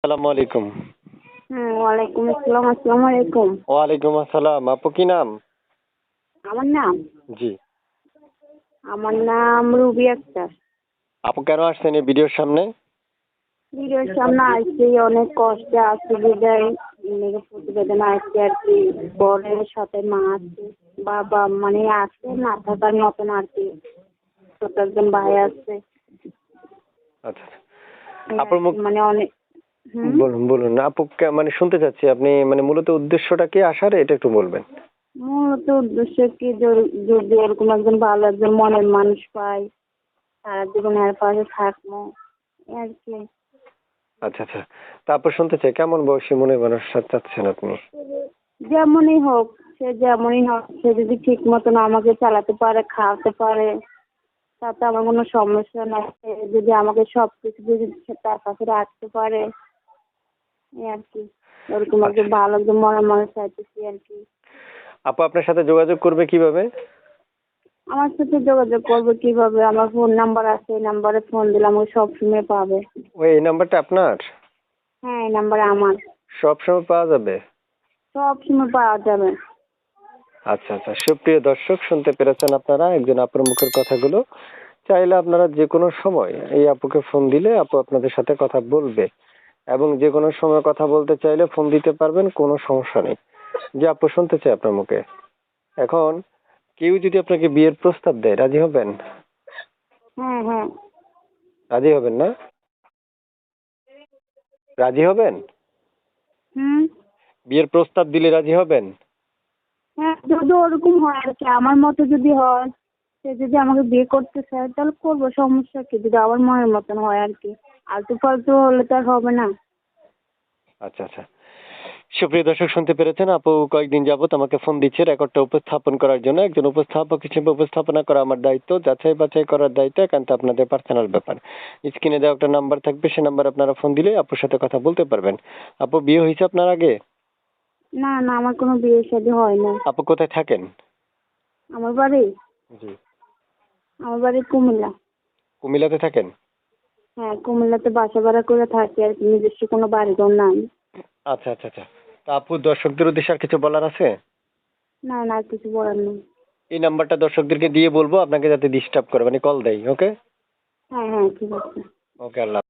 আসসালামু আলাইকুম। ওয়ালাইকুম আসসালাম আসসালামু আলাইকুম। ওয়ালাইকুম আসসালাম আপু কি নাম? আমার নাম? জি। আমার নাম রুবি আক্তার। আপু কেন আসছেন এই ভিডিওর সামনে? ভিডিওর সামনে আসছি অনেক কষ্টে বিদায়। প্রতিবেদন আসছে আর কি বরের সাথে মা আছে বাবা মানে আছে না থাকার মতন আর কি ছোট একজন ভাই আছে। আচ্ছা। আপুর মুখ মানে অনেক বলুন বলুন। আপু কে- মানে শুনতে চাচ্ছি আপনি মানে মূলত উদ্দেশ্যটা কি আসার এটা একটু বলবেন। মূলত উদ্দেশ্য কি যদি- যদি এরকম একজন ভালো একজন মনের মানুষ পাই সারা জীবন এর পাশে থাকব আর কি। আচ্ছা আচ্ছা। তারপর শুনতে চাই কেমন বয়সী মনে মানুষ চাচ্ছেন আপনি? যেমনই হোক সে যেমনই হোক সে যদি ঠিক মতন আমাকে চালাতে পারে খাওয়াতে পারে তাতে আমার কোনো সমস্যা নাই। সে যদি আমাকে সব কিছু যদি তার কাছে রাখতে পারে আর কি ওরকম একজন ভালো একজন মনের মানুষ চাইতেছি আর কি। আপু আপনার সাথে যোগাযোগ করবে কীভাবে? আমার সাথে যোগাযোগ করবে কীভাবে? আমার ফোন নাম্বার আছে এই নাম্বারে ফোন দিলে আমাকে সবসময় পাবে। ওই এই নাম্বারটা আপনার? হ্যাঁ এই নাম্বার আমার। সব সময় পাওয়া যাবে? সবসময় পাওয়া যাবে। আচ্ছা আচ্ছা। সুপ্রিয় দর্শক শুনতে পেরেছেন আপনারা একজন আপুর মুখের কথাগুলো। চাইলে আপনারা যে কোনো সময় এই আপুকে ফোন দিলে আপু আপনাদের সাথে কথা বলবে। এবং যে কোনো সময় কথা বলতে চাইলে ফোন দিতে পারবেন কোনো সমস্যা নেই। যে আপু শুনতে চাই আপনার মুখে। এখন কেউ যদি আপনাকে বিয়ের প্রস্তাব দেয় রাজি হবেন? হ্যাঁ রাজি হবেন না? রাজি হবেন? হুম। বিয়ের প্রস্তাব দিলে রাজি হবেন? হ্যাঁ যদি ওরকম হয় আর কি আমার মতো যদি হয় সে যদি আমাকে বিয়ে করতে চায় তাহলে করব সমস্যা কি? যদি আমার মনের মতন হয় আর কি। আলতু ফালতু হলে তো আর হবে না। আচ্ছা আচ্ছা। সুপ্রিয় দর্শক শুনতে পেরেছেন? আপু কয়েকদিন যাবত আমাকে ফোন দিচ্ছে রেকর্ডটা উপস্থাপন করার জন্য। একজন উপস্থাপক হিসেবে উপস্থাপনা করা আমার দায়িত্ব যাচাই বাছাই করার দায়িত্ব একান্ত আপনাদের পার্সোনাল ব্যাপার। স্ক্রিনে দেওয়া একটা নাম্বার থাকবে সে নাম্বার আপনারা ফোন দিলে আপুর সাথে কথা বলতে পারবেন। আপু বিয়ে হয়েছে আপনার আগে? না না আমার কোনো বিয়ে শাদী হয় না। আপু কোথায় থাকেন? আমার বাড়ি? জি। আমার বাড়ি কুমিল্লা। কুমিল্লাতে থাকেন? হ্যাঁ কুমিল্লাতে বাসা ভাড়া করে থাকি আর নিজস্ব কোনো বাড়িঘর নাই। আচ্ছা আচ্ছা আচ্ছা। তা আপু দর্শকদের উদ্দেশ্যে আর কিছু বলার আছে? না না আর কিছু বলার নেই। এই নাম্বারটা দর্শকদেরকে দিয়ে বলব আপনাকে যাতে ডিস্টার্ব করে মানে কল দেয় ওকে হ্যাঁ হ্যাঁ ঠিক আছে। ওকে আল্লাহ